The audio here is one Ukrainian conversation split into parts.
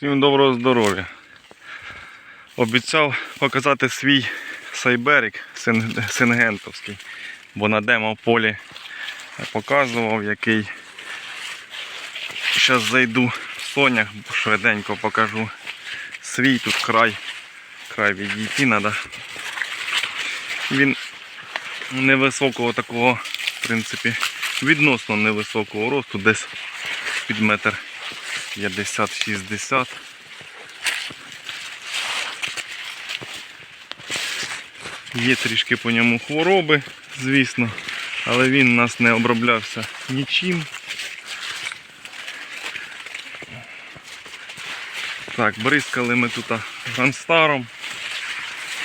Всім доброго здоров'я. Обіцяв показати свій сайберик син- сингентовський, бо на демо полі показував, який. Зараз зайду в сонях, швиденько покажу свій тут край. Край відійти треба. Він невисокого такого, в принципі, відносно невисокого росту, десь під метр 50-60. Є трішки по ньому хвороби, звісно, але він у нас не оброблявся нічим. Так, бризкали ми тут гранстаром.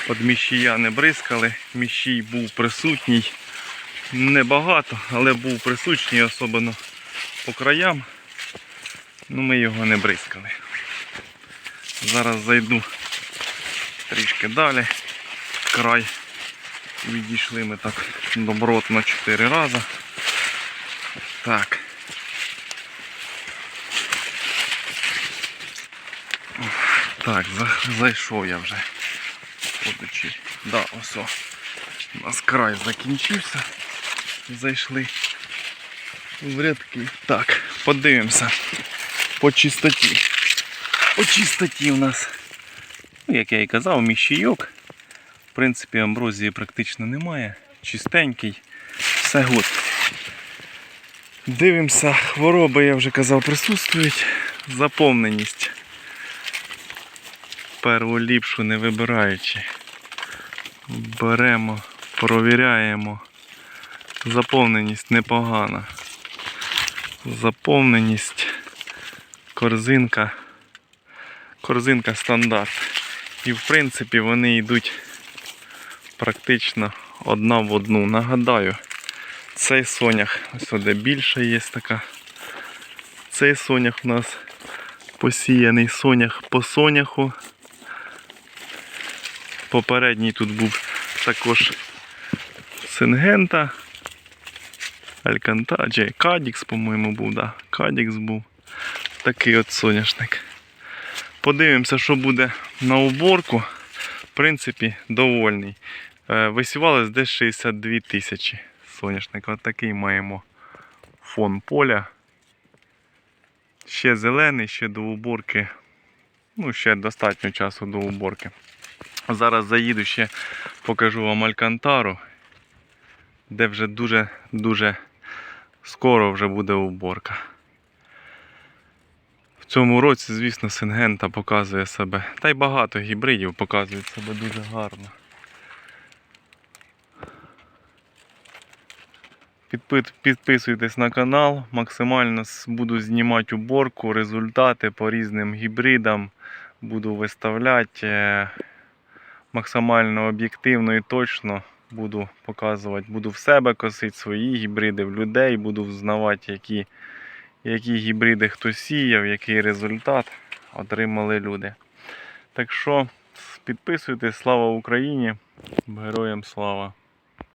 От міщія не бризкали, міщій був присутній. Небагато, але був присутній, особливо по краям. Ну ми його не бризкали. Зараз зайду трішки далі. Край. Відійшли ми так добротно 4 рази. Так. Так, зайшов я вже. Будучи. Да, ось. о. У нас край закінчився. Зайшли в рядки. Так, подивимося по чистоті. По чистоті у нас, ну, як я і казав, міщійок. В принципі, амброзії практично немає. Чистенький, все гуд. Дивимося, хвороби, я вже казав, присутствують. Заповненість. Перву ліпшу не вибираючи. Беремо, провіряємо. Заповненість непогана. Заповненість. Корзинка. Корзинка стандарт. І в принципі вони йдуть практично одна в одну. Нагадаю, цей сонях, ось де більше є така. Цей сонях у нас посіяний сонях по соняху. Попередній тут був також сингента. Альканта, Кадікс, по-моєму, був, да. Кадікс був. Такий от соняшник. Подивимося, що буде на уборку. В принципі, довольний. Е, Висівалось десь 62 тисячі соняшник. От такий маємо фон поля. Ще зелений, ще до уборки. Ну, ще достатньо часу до уборки. Зараз заїду ще покажу вам Алькантару, де вже дуже-дуже скоро вже буде уборка. Цьому році, звісно, Сингента показує себе. Та й багато гібридів показують себе дуже гарно. Підписуйтесь на канал, максимально буду знімати уборку, результати по різним гібридам. Буду виставляти е, максимально об'єктивно і точно буду показувати. Буду в себе косити свої гібриди, в людей, буду взнавати, які, які гібриди хто сіяв, який результат отримали люди. Так що підписуйтесь, слава Україні! Героям слава!